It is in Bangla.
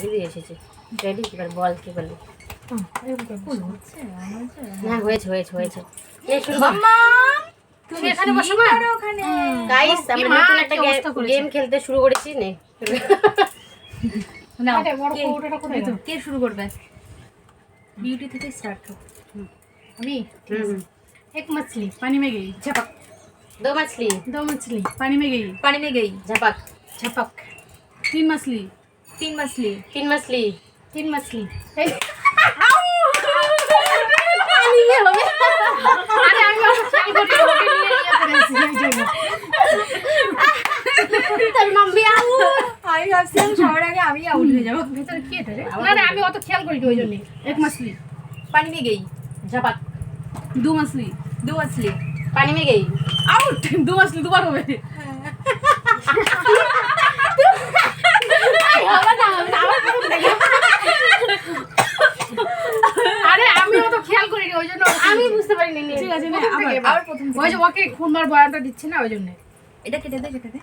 ঘুরে এসেছে। রেডি এবার বল কি বলি? না হয়েছে হয়েছে হয়েছে। গেম খেলতে শুরু করেছি নে। কে? শুরু করবে? বিউটি থেকে স্টার্ট করো আমি? এক মাছলি পানি মে গেই ঝাপাক। দো মাছলি। দো মাছলি পানি মে গেই। পানি মে গেই ঝাপাক। ঝাপাক। তিন মাছলি तीन मछली तीन मछली तीन मछली तीन मछली আরে আমি অত খেয়াল করি না, ওকে নিয়ে ইয়ে করেছি, এই জন্য। তোর মাম্মি আউ আমি ভাবছিলাম সবার আগে আমি আউট হয়ে যাবো ভেতরে কি এটা রে? না না আমি অত খেয়াল করি না ওই জন্যই एक मछली पानी में गई झपक दो मछली दो मछली पानी में गई आउट दो मछली दोबारा হবে অত খেয়াল করিনি ওই জন্য আমি বুঝতে পারিনি ঠিক আছে ওই যে ওকে খুনবার বয়ানটা দিচ্ছি না ওই জন্য। এটা কেটে দে কেটে দে।